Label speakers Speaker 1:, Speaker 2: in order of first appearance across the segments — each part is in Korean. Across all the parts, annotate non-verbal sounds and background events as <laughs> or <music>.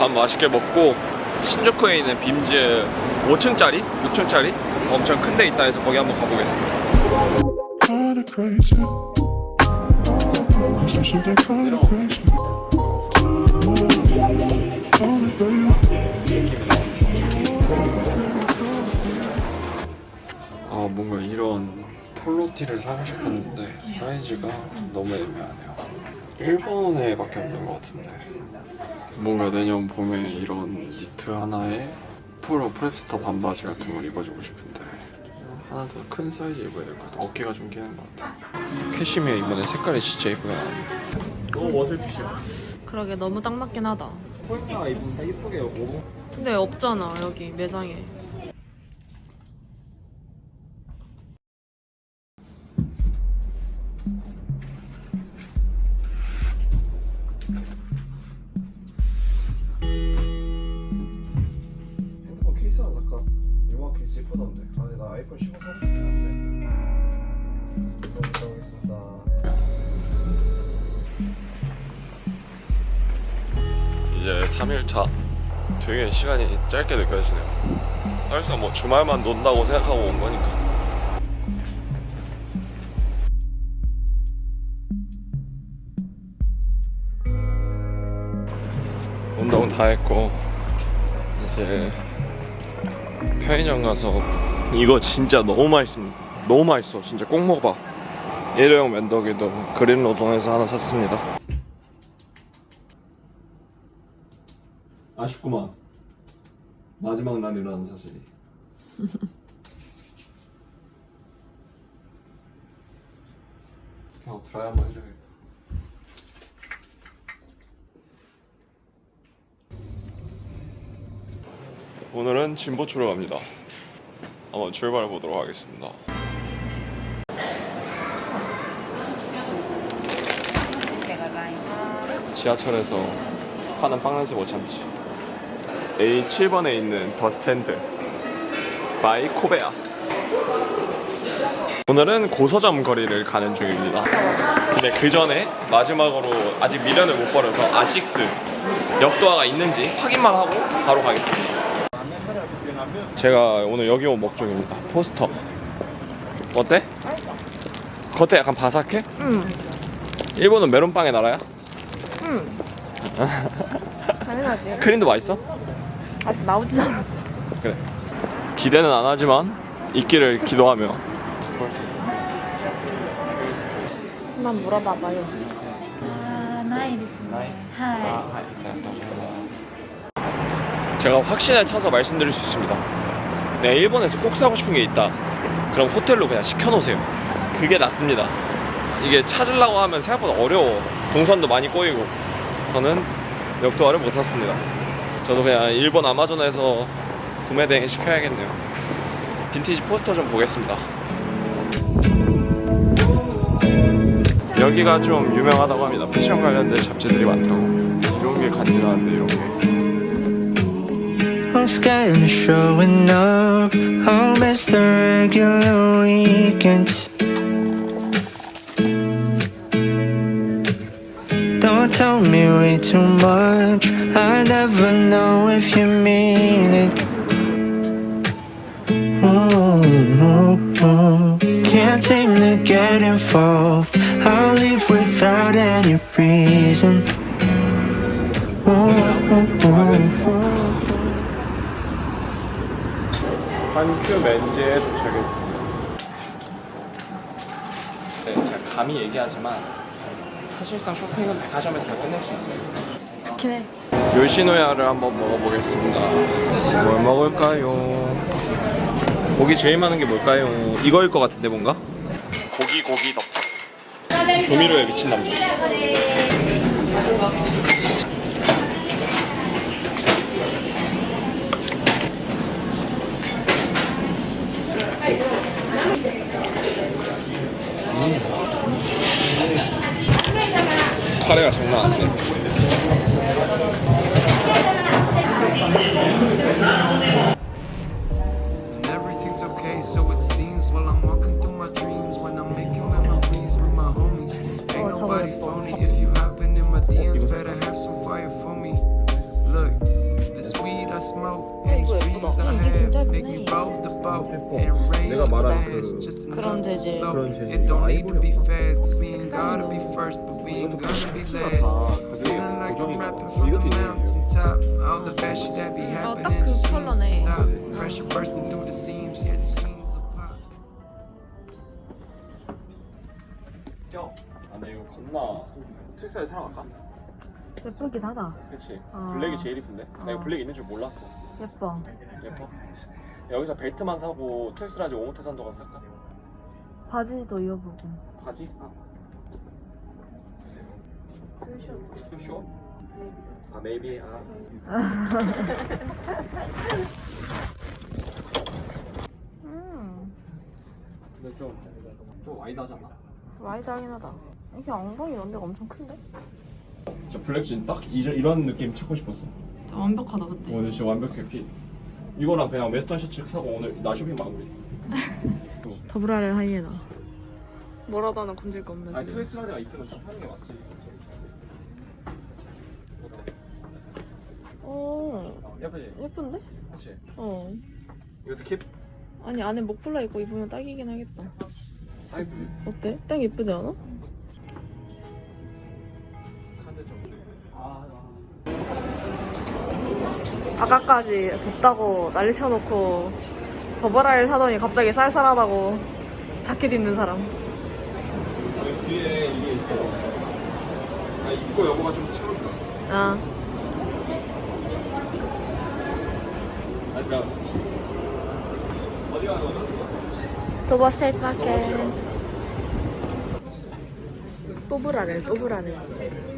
Speaker 1: 밥 맛있게 먹고 신주쿠에 있는 빔즈 5층짜리, 6층짜리? 엄청 큰 데 있다 해서 거기 한번 가보겠습니다. 아 뭔가 이런 폴로티를 사고 싶었는데 사이즈가 너무 애매하네요. 일본에 밖에 없는 것 같은데. 뭔가 내년 봄에 이런 니트 하나에 폴로 프랩스터 반바지 같은 걸 입어주고 싶은데 하나 더 큰 사이즈 입어야 될 것 같아. 어깨가 좀 끼는 것 같아. 캐시미어 이번에 색깔이 진짜 예쁘게 나왔네. 너무 머슬핏이야.
Speaker 2: 그러게 너무 딱 맞긴 하다.
Speaker 1: 폴카 입으면 딱 예쁘게 오고.
Speaker 2: 근데 없잖아 여기 매장에.
Speaker 1: 이스 예쁘던데. 아, 근데 나 아이폰 15 사고 싶긴 한데. 이거 갔다 오겠습니다. 이제 3일차. 되게 시간이 짧게 느껴지네요. 사실상 뭐 주말만 논다고 생각하고 온 거니까. 운동 다 했고 이제 편의점 가서 이거 진짜 너무 맛있습니다. 너무 맛있어. 진짜 꼭 먹어봐. 일회용 면도기도 그린 로동에서 하나 샀습니다. 아쉽구만. 마지막 날이라는 사실이. <laughs> 그냥 드라이 한번 해줘야겠다. 오늘은 진보초로 갑니다. 한번 출발해 보도록 하겠습니다. 지하철에서 파는 빵 냄새 못 참지. A7번에 있는 더 스탠드 바이 코베아. 오늘은 고서점 거리를 가는 중입니다. 근데 그 전에 마지막으로 아직 미련을 못 버려서 아식스 역도화가 있는지 확인만 하고 바로 가겠습니다. 제가 오늘 여기 온 목적입니다. 포스터. 어때? 겉에 약간 바삭해?
Speaker 2: 응.
Speaker 1: 일본은 메론빵의 나라야?
Speaker 2: 응. <laughs> 당연하지.
Speaker 1: 크림도 맛있어?
Speaker 2: 아직 나오진 않았어.
Speaker 1: 그래. 기대는 안 하지만 있기를 기도하며.
Speaker 2: 한번 물어봐봐요.
Speaker 3: 나이 됐습니다.
Speaker 1: 제가 확신에 차서 말씀드릴 수 있습니다. 네, 일본에서 꼭 사고 싶은 게 있다. 그럼 호텔로 그냥 시켜놓으세요. 그게 낫습니다. 이게 찾으려고 하면 생각보다 어려워. 동선도 많이 꼬이고. 저는 역도화를 못 샀습니다. 저도 그냥 일본 아마존에서 구매 대행 시켜야겠네요. 빈티지 포스터 좀 보겠습니다. 여기가 좀 유명하다고 합니다. 패션 관련된 잡지들이 많다고. 이런 게 간지나는데 이런 게.
Speaker 4: I'm scared of showing up. I'll miss the regular weekends. Don't tell me way too much. I never know if you mean it. Ooh, ooh, ooh. Can't seem to get involved. I'll leave without any reason. Ooh, ooh, ooh,
Speaker 1: 한큐 맨즈에 도착했습니다. 네, 제가 감히 얘기하지만 사실상 쇼핑은 백화점에서 다 끝낼 수 있어요.
Speaker 2: 그렇긴 해.
Speaker 1: 요시노야를 한번 먹어보겠습니다. 뭘 먹을까요? 고기 제일 많은 게 뭘까요? 이거일 것 같은데 뭔가? 고기 고기 덮. 조미료에 미친 남자. 카레가 장난 아니네.
Speaker 5: Okay, so it the boat and raise
Speaker 1: 내가 말한 그-
Speaker 2: 그런 재질.
Speaker 1: 그런 재질.
Speaker 2: 딱그
Speaker 5: to
Speaker 2: 컬러네.
Speaker 1: 아, 나 이거 겁나 트랙사이 사랑할까?
Speaker 2: 예쁘긴 하다.
Speaker 1: 그치.
Speaker 2: 어.
Speaker 1: 블랙이 제일 이쁜데? 나 이거
Speaker 2: 어.
Speaker 1: 블랙 있는 줄 몰랐어.
Speaker 2: 예뻐.
Speaker 1: 예뻐? 여기서 벨트만 사고 트랙스라지 오모테 산도 가서 살까?
Speaker 2: 바지도 입어보고.
Speaker 1: 바지? 투쇼? 아, maybe. 아.
Speaker 2: 음.
Speaker 1: 근데 좀, 좀 와이드하잖아.
Speaker 2: 와이드하긴 하다. 이게 엉덩이 이런 데가 엄청 큰데?
Speaker 1: 저 블랙진 딱 이런 느낌 찾고 싶었어.
Speaker 2: 완벽하다 그때.
Speaker 1: 오늘 진짜 완벽해 핏. 이거랑 그냥 웨스턴 셔츠 사고 오늘 나 쇼핑 마무리. <laughs>
Speaker 2: 더블아를 하이에나. 뭐라도 하나 건질 거 없네.
Speaker 1: 아니
Speaker 2: 지금.
Speaker 1: 트랙스라지가 있으면 딱 하는 게 맞지. 어 예쁘지?
Speaker 2: 예쁜데?
Speaker 1: 그렇지.
Speaker 2: 어.
Speaker 1: 이것도 캡.
Speaker 2: 아니 안에 목폴라 입고 입으면 딱이긴 하겠다.
Speaker 1: 아 예쁘지.
Speaker 2: 어때? 딱 예쁘지 않아? 아까까지 덥다고 난리 쳐놓고 더블아를 사더니 갑자기 쌀쌀하다고 자켓 입는 사람.
Speaker 1: 뒤에 이게 있어. 아 입고 여보가 좀 채워줘.
Speaker 2: 아.
Speaker 1: Let's go. 어디 가는 거죠?
Speaker 2: 도버 스테이트 마켓. 또브라를 또브라를.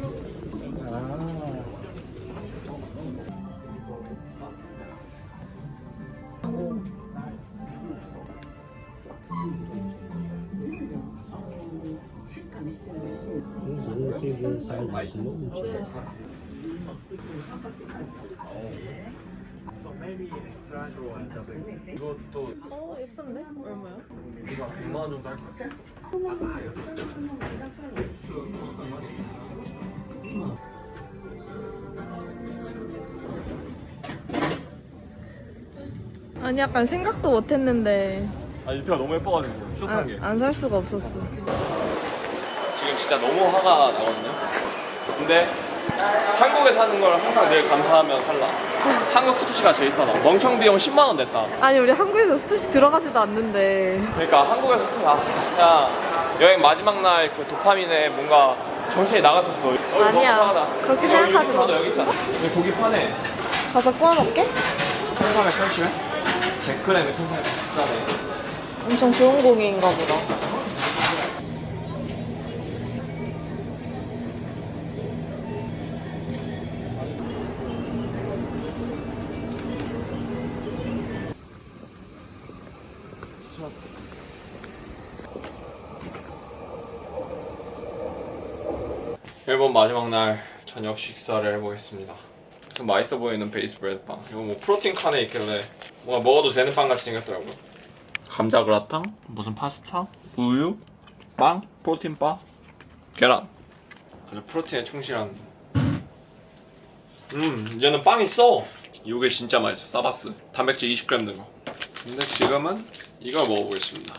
Speaker 1: 이것도
Speaker 2: 어 예쁜데? 얼마야?
Speaker 1: 우리가 100만 원 정도 할것 같아.
Speaker 2: 아니 약간 생각도 못했는데
Speaker 1: 아 니트가 너무 예뻐가지고 숏한 게.
Speaker 2: 안 살 수가 없었어.
Speaker 1: 지금 진짜 너무 화가 나거든요. 근데 한국에 사는 걸 항상 늘 감사하며 살라. 한국 스투시가 제일 싸다. 멍청 비용 10만 원 냈다.
Speaker 2: 아니 우리 한국에서 스투시 들어가지도 않는데
Speaker 1: 그러니까 한국에서 스투시 아, 그냥 여행 마지막 날 그 도파민에 뭔가 정신이 나갔을 수도. 여기 너무
Speaker 2: 아니야.
Speaker 1: 이상하다.
Speaker 2: 그렇게
Speaker 1: 여기
Speaker 2: 생각하지 마.
Speaker 1: 유튜브도 여기 있잖아. 여기 고기 파네.
Speaker 2: 가서 구워 먹게?
Speaker 1: 1380원? 100g에 1380원 비싸네.
Speaker 2: 엄청 좋은 고기인가 보다.
Speaker 1: 일본 마지막 날 저녁 식사를 해보겠습니다. 좀 맛있어 보이는 베이스 브레드 빵. 이거 뭐 프로틴 칸에 있길래 뭔가 먹어도 되는 빵 같이 생겼더라고요. 감자 그라탕, 무슨 파스타, 우유, 빵, 프로틴 바, 계란. 아주 프로틴에 충실한. 음, 이제는 빵이 써. 이게 진짜 맛있어. 싸바스. 단백질 20g 든 거. 근데 지금은 이걸 먹어보겠습니다.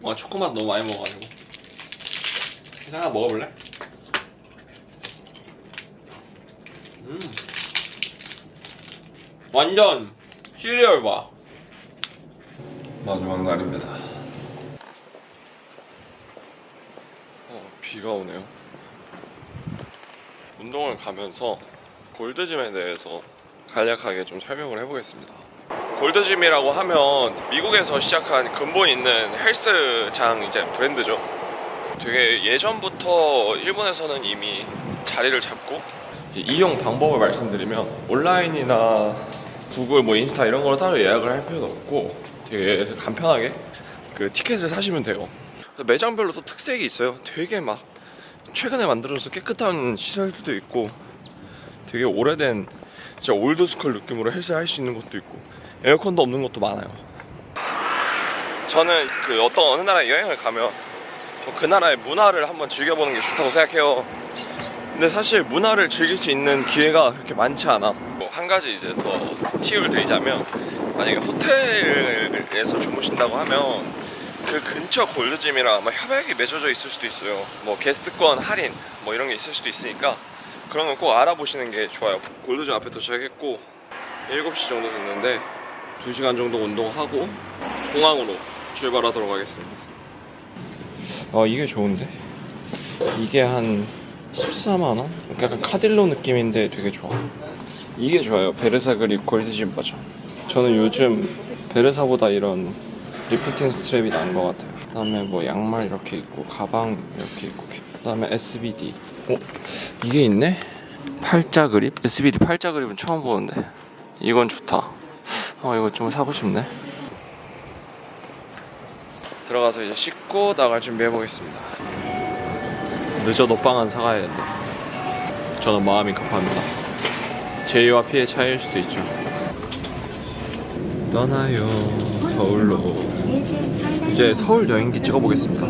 Speaker 1: 뭔가 초코맛 너무 많이 먹어가지고. 하나 먹어볼래? 음. 완전 시리얼 바. 마지막 날입니다. 어, 비가 오네요. 운동을 가면서 골드짐에 대해서 간략하게 좀 설명을 해보겠습니다. 골드짐이라고 하면 미국에서 시작한 근본 있는 헬스장 이제 브랜드죠. 되게 예전부터 일본에서는 이미 자리를 잡고 이용 방법을 말씀드리면 온라인이나 구글 뭐 인스타 이런 걸 따로 예약을 할 필요도 없고 되게 간편하게 그 티켓을 사시면 돼요. 매장별로 또 특색이 있어요. 되게 막 최근에 만들어서 깨끗한 시설들도 있고 되게 오래된 진짜 올드스쿨 느낌으로 헬스 할 수 있는 것도 있고 에어컨도 없는 것도 많아요. 저는 그 어떤 어느 나라에 여행을 가면 그 나라의 문화를 한번 즐겨보는 게 좋다고 생각해요. 근데 사실 문화를 즐길 수 있는 기회가 그렇게 많지 않아. 뭐한 가지 이제 더 팁을 드리자면 만약에 호텔에서 주무신다고 하면 그 근처 골드짐이랑 아마 협약이 맺어져 있을 수도 있어요. 뭐 게스트권 할인 뭐 이런 게 있을 수도 있으니까 그런 건 꼭 알아보시는 게 좋아요. 골드짐 앞에 도착했고 7시 정도 됐는데 2시간 정도 운동하고 공항으로 출발하도록 하겠습니다. 어 이게 좋은데? 이게 한 14만 원? 약간 카딜로 느낌인데 되게 좋아. 이게 좋아요. 베르사 그립 골드짐 버전. 저는 요즘 베르사보다 이런 리프팅 스트랩이 나은 것 같아요. 그 다음에 뭐 양말 이렇게 있고 가방 이렇게 있고 그 다음에 SBD. 어 이게 있네? 팔자 그립? SBD 팔자 그립은 처음 보는데 이건 좋다. 어 이거 좀 사고 싶네. 들어가서 이제 씻고 나갈 준비해 보겠습니다. 늦어도 빵한 사가야 된다. 저는 마음이 급합니다. 제이와 피의 차이일 수도 있죠. 떠나요 서울로. 이제 서울 여행기 찍어보겠습니다.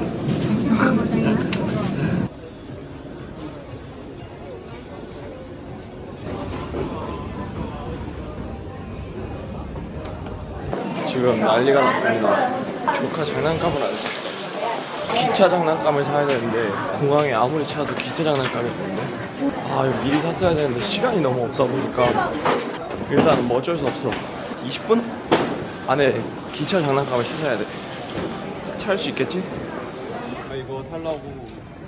Speaker 1: 지금 난리가 났습니다. 조카 장난감을 안 샀어. 기차 장난감을 사야 되는데 공항에 아무리 찾아도 기차 장난감이 없는데? 아 이거 미리 샀어야 되는데 시간이 너무 없다 보니까. 일단은 뭐 어쩔 수 없어. 20분 안에 기차 장난감을 찾아야 돼. 찾을 수 있겠지? 아, 이거 살라고.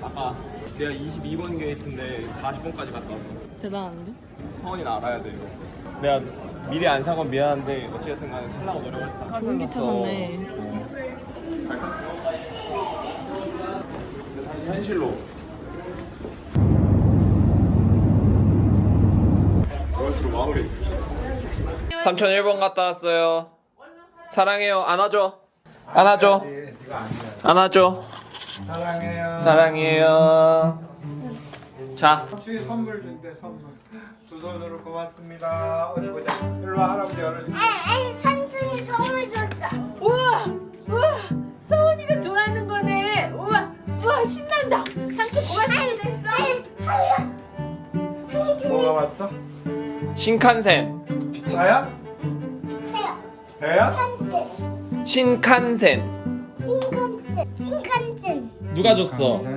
Speaker 1: 아까 내가 22번 게이트인데 40분까지 갔다 왔어.
Speaker 2: 대단한데?
Speaker 1: 성원이는 알아야 돼 이거. 내가 미리 안 사건 미안한데 어찌됐든 간에 살라고 노력했다
Speaker 2: 좋은 기차 샀네.
Speaker 1: 갈 현실로 이것으로 마무리 3001번 갔다 왔어요 사랑해요 안아줘 안아줘 안아줘
Speaker 6: 사랑해요.
Speaker 1: 사랑해요 자
Speaker 6: 혹시 선물 준대 선물. 두 손으로 고맙습니다. 어디 보자. 일로 와, 할아버지 열어줘.
Speaker 7: 에이, 삼촌이 선물 줬어.
Speaker 8: 우와! 우와!
Speaker 1: 신칸센
Speaker 6: 기차야?
Speaker 7: 세요.
Speaker 6: 배야?
Speaker 1: 신칸센
Speaker 7: 신칸센. 신칸센.
Speaker 1: 누가 줬어?
Speaker 6: 네.